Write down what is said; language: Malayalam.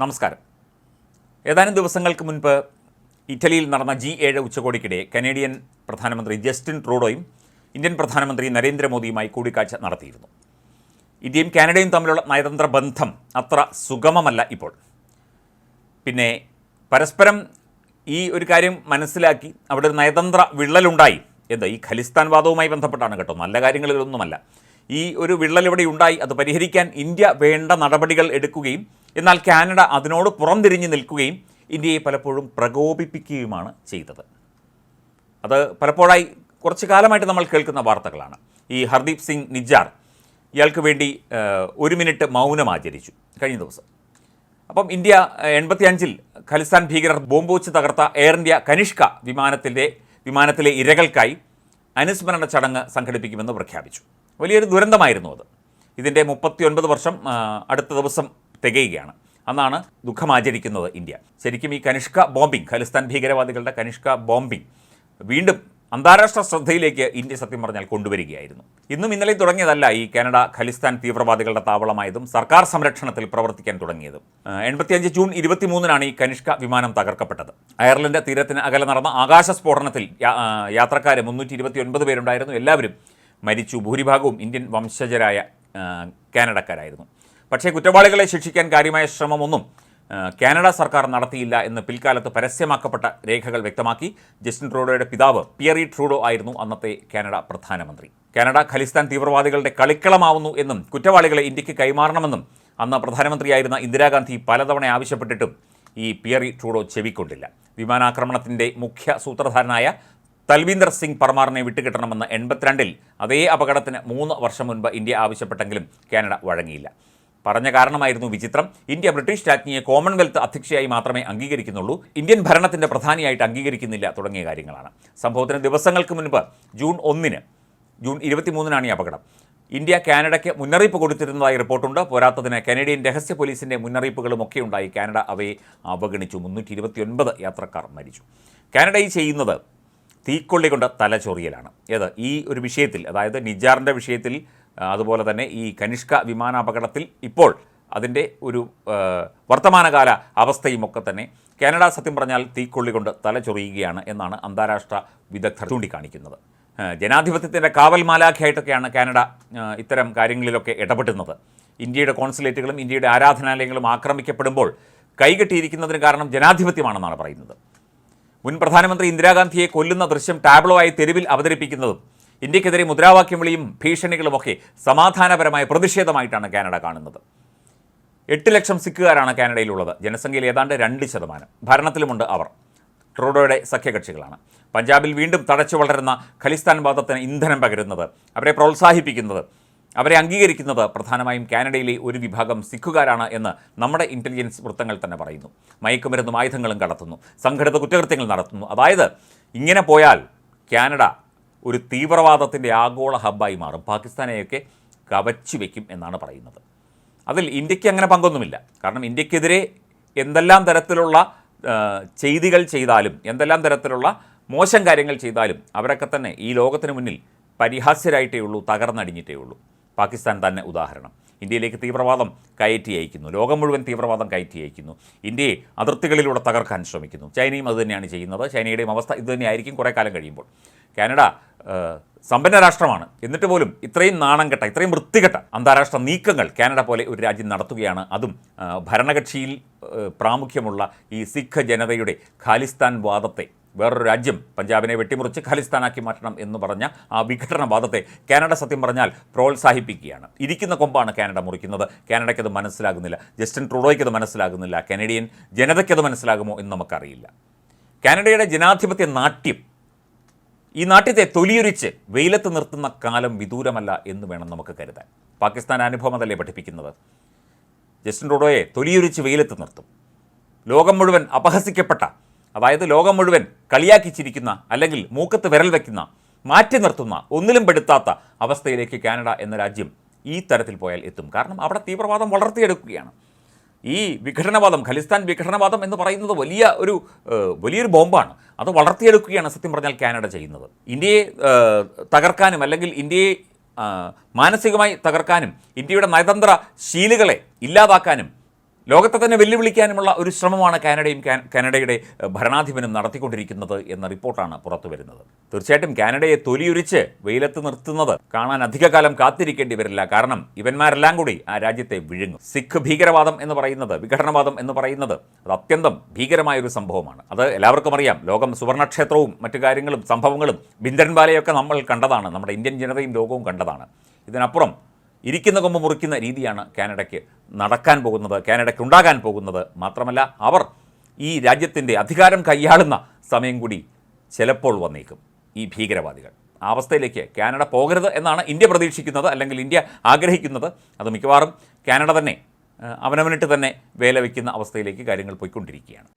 നമസ്കാരം. ഏതാനും ദിവസങ്ങൾക്ക് മുൻപ് ഇറ്റലിയിൽ നടന്ന ജി ഏഴ് ഉച്ചകോടിക്കിടെ കനേഡിയൻ പ്രധാനമന്ത്രി ജസ്റ്റിൻ ട്രൂഡോയും ഇന്ത്യൻ പ്രധാനമന്ത്രി നരേന്ദ്രമോദിയുമായി കൂടിക്കാഴ്ച നടത്തിയിരുന്നു. ഇന്ത്യയും കാനഡയും തമ്മിലുള്ള നയതന്ത്ര ബന്ധം അത്ര സുഗമമല്ല ഇപ്പോൾ. പിന്നെ പരസ്പരം ഈ ഒരു കാര്യം മനസ്സിലാക്കി അവിടെ ഒരു നയതന്ത്ര വിള്ളലുണ്ടായി. എന്താ ഈ ഖലിസ്ഥാൻ വാദവുമായി ബന്ധപ്പെട്ടാണ് കേട്ടോ നല്ല കാര്യങ്ങളിലൊന്നുമല്ല. ഈ ഒരു വിള്ളൽ ഇവിടെ ഉണ്ടായി അത് പരിഹരിക്കാൻ ഇന്ത്യ വേണ്ട നടപടികൾ എടുക്കുകയും എന്നാൽ കാനഡ അതിനോട് പുറംതിരിഞ്ഞ് നിൽക്കുകയും ഇന്ത്യയെ പലപ്പോഴും പ്രകോപിപ്പിക്കുകയുമാണ് ചെയ്തത്. അത് പലപ്പോഴായി കുറച്ച് കാലമായിട്ട് നമ്മൾ കേൾക്കുന്ന വാർത്തകളാണ്. ഈ ഹർദീപ് സിംഗ് നിജാർ ഇയാൾക്ക് വേണ്ടി ഒരു മിനിറ്റ് മൗനം ആചരിച്ചു കഴിഞ്ഞ ദിവസം. അപ്പം ഇന്ത്യ എൺപത്തി അഞ്ചിൽ ഖലിസ്ഥാൻ ഭീകരർ ബോംബോച്ച് തകർത്ത എയർ ഇന്ത്യ കനിഷ്ക വിമാനത്തിന്റെ വിമാനത്തിലെ ഇരകൾക്കായി അനുസ്മരണ ചടങ്ങ് സംഘടിപ്പിക്കുമെന്ന് പ്രഖ്യാപിച്ചു. വലിയൊരു ദുരന്തമായിരുന്നു അത്. ഇതിന്റെ മുപ്പത്തിയൊൻപത് വർഷം അടുത്ത ദിവസം തികയുകയാണ്. അന്നാണ് ദുഃഖമാചരിക്കുന്നത് ഇന്ത്യ. ശരിക്കും ഈ കനിഷ്ക ബോംബിംഗ് ഖലിസ്ഥാൻ ഭീകരവാദികളുടെ കനിഷ്ക ബോംബിംഗ് വീണ്ടും അന്താരാഷ്ട്ര ശ്രദ്ധയിലേക്ക് ഇന്ത്യ സത്യം പറഞ്ഞാൽ കൊണ്ടുവരികയായിരുന്നു. ഇന്നും ഇന്നലെ തുടങ്ങിയതല്ല ഈ കാനഡ ഖലിസ്ഥാൻ തീവ്രവാദികളുടെ താവളമായതും സർക്കാർ സംരക്ഷണത്തിൽ പ്രവർത്തിക്കാൻ തുടങ്ങിയതും. എൺപത്തിയഞ്ച് ജൂൺ ഇരുപത്തിമൂന്നിനാണ് ഈ കനിഷ്ക വിമാനം തകർക്കപ്പെട്ടത്. അയർലൻഡ് തീരത്തിന് അകലെ നടന്ന ആകാശ സ്ഫോടനത്തിൽ യാത്രക്കാർ മുന്നൂറ്റി ഇരുപത്തി ഒൻപത് പേരുണ്ടായിരുന്നു. എല്ലാവരും മരിച്ചു. ഭൂരിഭാഗവും ഇന്ത്യൻ വംശജരായ കാനഡക്കാരായിരുന്നു. പക്ഷേ കുറ്റവാളികളെ ശിക്ഷിക്കാൻ കാര്യമായ ശ്രമമൊന്നും കാനഡ സർക്കാർ നടത്തിയില്ല എന്ന് പിൽക്കാലത്ത് പരസ്യമാക്കപ്പെട്ട രേഖകൾ വ്യക്തമാക്കി. ജസ്റ്റിൻ ട്രൂഡോയുടെ പിതാവ് പിയറി ട്രൂഡോ ആയിരുന്നു അന്നത്തെ കാനഡ പ്രധാനമന്ത്രി. കാനഡ ഖലിസ്ഥാൻ തീവ്രവാദികളുടെ കളിക്കളമാവുന്നു എന്നും കുറ്റവാളികളെ ഇന്ത്യയ്ക്ക് കൈമാറണമെന്നും അന്ന് പ്രധാനമന്ത്രിയായിരുന്ന ഇന്ദിരാഗാന്ധി പലതവണ ആവശ്യപ്പെട്ടിട്ടും ഈ പിയറി ട്രൂഡോ ചെവിക്കൊണ്ടില്ല. വിമാനാക്രമണത്തിന്റെ മുഖ്യ സൂത്രധാരനായ തൽവീന്ദർ സിംഗ് പർമാറിനെ വിട്ടുകിട്ടണമെന്ന് എൺപത്തിരണ്ടിൽ അതേ അപകടത്തിന് മൂന്ന് വർഷം മുൻപ് ഇന്ത്യ ആവശ്യപ്പെട്ടെങ്കിലും കാനഡ വഴങ്ങിയില്ല. പറഞ്ഞ കാരണമായിരുന്നു വിചിത്രം. ഇന്ത്യ ബ്രിട്ടീഷ് രാജ്ഞിയെ കോമൺവെൽത്ത് അധ്യക്ഷയായി മാത്രമേ അംഗീകരിക്കുന്നുള്ളൂ. ഇന്ത്യൻ ഭരണത്തിന്റെ പ്രധാനിയായിട്ട് അംഗീകരിക്കുന്നില്ല തുടങ്ങിയ കാര്യങ്ങളാണ്. സംഭവത്തിന് ദിവസങ്ങൾക്ക് മുൻപ് ജൂൺ ഒന്നിന് ജൂൺ ഇരുപത്തിമൂന്നിനാണ് ഈ അപകടം. ഇന്ത്യ കാനഡയ്ക്ക് മുന്നറിയിപ്പ് കൊടുത്തിരുന്നതായി റിപ്പോർട്ടുണ്ട്. പോരാത്തതിന് കനേഡിയൻ രഹസ്യ പോലീസിന്റെ മുന്നറിയിപ്പുകളും ഒക്കെ ഉണ്ടായി. കാനഡ അവയെ അവഗണിച്ചു. മുന്നൂറ്റി ഇരുപത്തിയൊൻപത് യാത്രക്കാർ മരിച്ചു. കാനഡ ഈ ചെയ്യുന്നത് തീക്കൊള്ളി കൊണ്ട് തലചൊറിയലാണ്. ഏത്? ഈ ഒരു വിഷയത്തിൽ അതായത് നിജാറിന്റെ വിഷയത്തിൽ അതുപോലെ തന്നെ ഈ കനിഷ്ക വിമാനാപകടത്തിൽ ഇപ്പോൾ അതിന്റെ ഒരു വർത്തമാനകാല അവസ്ഥയും ഒക്കെ തന്നെ കാനഡ സത്യം പറഞ്ഞാൽ തീക്കൊള്ളി കൊണ്ട് തലചൊറിയുകയാണ് എന്നാണ് അന്താരാഷ്ട്ര വിദഗ്ധർ ചൂണ്ടിക്കാണിക്കുന്നത്. ജനാധിപത്യത്തിന്റെ കാവൽ മാലാഖയായിട്ടൊക്കെയാണ് കാനഡ ഇത്തരം കാര്യങ്ങളിലൊക്കെ ഇടപെടുന്നത്. ഇന്ത്യയുടെ കോൺസുലേറ്റുകളും ഇന്ത്യയുടെ ആരാധനാലയങ്ങളും ആക്രമിക്കപ്പെടുമ്പോൾ കൈകെട്ടിയിരിക്കുന്നതിന് കാരണം ജനാധിപത്യമാണെന്നാണ് പറയുന്നത്. മുൻ പ്രധാനമന്ത്രി ഇന്ദിരാഗാന്ധിയെ കൊല്ലുന്ന ദൃശ്യം ടാബ്ലോ ആയി തെരുവിൽ അവതരിപ്പിക്കുന്നതും ഇന്ത്യക്കെതിരെ മുദ്രാവാക്യം വിളിയും ഭീഷണികളുമൊക്കെ സമാധാനപരമായ പ്രതിഷേധമായിട്ടാണ് കാനഡ കാണുന്നത്. എട്ട് ലക്ഷം സിഖുകാരാണ് കാനഡയിലുള്ളത്. ജനസംഖ്യയിൽ ഏതാണ്ട് രണ്ട് ശതമാനം. ഭരണത്തിലുമുണ്ട് അവർ. ട്രൂഡോയുടെ സഖ്യകക്ഷികളാണ്. പഞ്ചാബിൽ വീണ്ടും തടച്ചു വളരുന്ന ഖലിസ്ഥാൻ വാദത്തിന് ഇന്ധനം പകരുന്നത് അവരെ പ്രോത്സാഹിപ്പിക്കുന്നത് അവരെ അംഗീകരിക്കുന്നത് പ്രധാനമായും കാനഡയിലെ ഒരു വിഭാഗം സിഖുകാരാണ് എന്ന് നമ്മുടെ ഇന്റലിജൻസ് വൃത്തങ്ങൾ തന്നെ പറയുന്നു. മയക്കുമരുന്നും ആയുധങ്ങളും കടത്തുന്നു. സംഘടിത കുറ്റകൃത്യങ്ങൾ നടത്തുന്നു. അതായത് ഇങ്ങനെ പോയാൽ കാനഡ ഒരു തീവ്രവാദത്തിന്റെ ആഗോള ഹബ്ബായി മാറും. പാകിസ്ഥാനെയൊക്കെ കവച്ചു വയ്ക്കും എന്നാണ് പറയുന്നത്. അതിൽ ഇന്ത്യയ്ക്ക് അങ്ങനെ പങ്കൊന്നുമില്ല. കാരണം ഇന്ത്യക്കെതിരെ എന്തെല്ലാം തരത്തിലുള്ള ചെയ്തികൾ ചെയ്താലും എന്തെല്ലാം തരത്തിലുള്ള മോശം കാര്യങ്ങൾ ചെയ്താലും അവരൊക്കെ തന്നെ ഈ ലോകത്തിന് മുന്നിൽ പരിഹാസ്യരായിട്ടേ ഉള്ളൂ തകർന്നടിഞ്ഞിട്ടേ ഉള്ളൂ. പാകിസ്ഥാൻ തന്നെ ഉദാഹരണം. ഇന്ത്യയിലേക്ക് തീവ്രവാദം കയറ്റി അയക്കുന്നു. ലോകം മുഴുവൻ തീവ്രവാദം കയറ്റി അയക്കുന്നു. ഇന്ത്യയെ അതിർത്തികളിലൂടെ തകർക്കാൻ ശ്രമിക്കുന്നു. ചൈനയും അതുതന്നെയാണ് ചെയ്യുന്നത്. ചൈനയുടെയും അവസ്ഥ ഇതുതന്നെയായിരിക്കും കുറേ കാലം കഴിയുമ്പോൾ. കാനഡ സമ്പന്ന രാഷ്ട്രമാണ്. എന്നിട്ട് പോലും ഇത്രയും നാണം കെട്ട ഇത്രയും വൃത്തികെട്ട അന്താരാഷ്ട്ര നീക്കങ്ങൾ കാനഡ പോലെ ഒരു രാജ്യം നടത്തുകയാണ്. അതും ഭരണകക്ഷിയിൽ പ്രാമുഖ്യമുള്ള ഈ സിഖ് ജനതയുടെ ഖാലിസ്ഥാൻ വാദത്തെ വേറൊരു രാജ്യം പഞ്ചാബിനെ വെട്ടിമുറിച്ച് ഖാലിസ്ഥാനാക്കി മാറ്റണം എന്ന് പറഞ്ഞ ആ വിഘടനവാദത്തെ കാനഡ സത്യം പറഞ്ഞാൽ പ്രോത്സാഹിപ്പിക്കുകയാണ്. ഇരിക്കുന്ന കൊമ്പാണ് കാനഡ മുറിക്കുന്നത്. കാനഡയ്ക്കത് മനസ്സിലാകുന്നില്ല. ജസ്റ്റിൻ ട്രൂഡോയ്ക്കത് മനസ്സിലാകുന്നില്ല. കനേഡിയൻ ജനതയ്ക്കത് മനസ്സിലാകുമോ എന്ന് നമുക്കറിയില്ല. കാനഡയുടെ ജനാധിപത്യ നാട്യം ഈ നാട്ടിത്തെ തൊലിയൊരിച്ച് വെയിലത്ത് നിർത്തുന്ന കാലം വിദൂരമല്ല എന്ന് വേണം നമുക്ക് കരുതാൻ. പാകിസ്ഥാൻ അനുഭവം അതല്ലേ പഠിപ്പിക്കുന്നത്? ജസ്റ്റിൻ ട്രൂഡോയെ തൊലിയൊരിച്ച് വെയിലത്ത് നിർത്തും. ലോകം മുഴുവൻ അപഹസിക്കപ്പെട്ട അതായത് ലോകം മുഴുവൻ കളിയാക്കിച്ചിരിക്കുന്ന അല്ലെങ്കിൽ മൂക്കത്ത് വിരൽ വയ്ക്കുന്ന മാറ്റി നിർത്തുന്ന ഒന്നിലും പെടുത്താത്ത അവസ്ഥയിലേക്ക് കാനഡ എന്ന രാജ്യം ഈ തരത്തിൽ പോയാൽ എത്തും. കാരണം അവിടെ തീവ്രവാദം വളർത്തിയെടുക്കുകയാണ്. ഈ വിഘടനവാദം ഖലിസ്ഥാൻ വിഘടനവാദം എന്ന് പറയുന്നത് വലിയ ഒരു വലിയൊരു ബോംബാണ്. അത് വളർത്തിയെടുക്കുകയാണ് സത്യം പറഞ്ഞാൽ കാനഡ ചെയ്യുന്നത്. ഇന്ത്യയെ തകർക്കാനും അല്ലെങ്കിൽ ഇന്ത്യയെ മാനസികമായി തകർക്കാനും ഇന്ത്യയുടെ നയതന്ത്ര ശീലുകളെ ഇല്ലാതാക്കാനും ലോകത്തെ തന്നെ വെല്ലുവിളിക്കാനുമുള്ള ഒരു ശ്രമമാണ് കാനഡയും കാനഡയുടെ ഭരണാധിപനും നടത്തിക്കൊണ്ടിരിക്കുന്നത് എന്ന റിപ്പോർട്ടാണ് പുറത്തു വരുന്നത്. തീർച്ചയായിട്ടും കാനഡയെ തൊലിയുരിച്ച് വെയിലത്ത് നിർത്തുന്നത് കാണാൻ അധികകാലം കാത്തിരിക്കേണ്ടി വരില്ല. കാരണം ഇവന്മാരെല്ലാം കൂടി ആ രാജ്യത്തെ വിഴുങ്ങും. സിഖ് ഭീകരവാദം എന്ന് പറയുന്നത് വിഘടനവാദം എന്ന് പറയുന്നത് അത് അത്യന്തം ഭീകരമായ ഒരു സംഭവമാണ്. അത് എല്ലാവർക്കും അറിയാം. ലോകം സുവർണക്ഷേത്രവും മറ്റു കാര്യങ്ങളും സംഭവങ്ങളും ബിന്ദൻബാലയൊക്കെ നമ്മൾ കണ്ടതാണ്. നമ്മുടെ ഇന്ത്യൻ ജനതയും ലോകവും കണ്ടതാണ്. ഇതിനപ്പുറം ഇരിക്കുന്ന കൊമ്പ് മുറിക്കുന്ന രീതിയാണ് കാനഡയ്ക്ക് നടക്കാൻ പോകുന്നത് കാനഡയ്ക്ക് ഉണ്ടാകാൻ പോകുന്നത്. മാത്രമല്ല അവർ ഈ രാജ്യത്തിന്റെ അധികാരം കൈയാളുന്ന സമയം കൂടി ചിലപ്പോൾ വന്നേക്കും ഈ ഭീകരവാദികൾ. ആ അവസ്ഥയിലേക്ക് കാനഡ പോകരുത് എന്നാണ് ഇന്ത്യ പ്രതീക്ഷിക്കുന്നത് അല്ലെങ്കിൽ ഇന്ത്യ ആഗ്രഹിക്കുന്നത്. അത് മിക്കവാറും കാനഡ തന്നെ അവനവനിട്ട് തന്നെ വേല വയ്ക്കുന്ന അവസ്ഥയിലേക്ക് കാര്യങ്ങൾ പോയിക്കൊണ്ടിരിക്കുകയാണ്.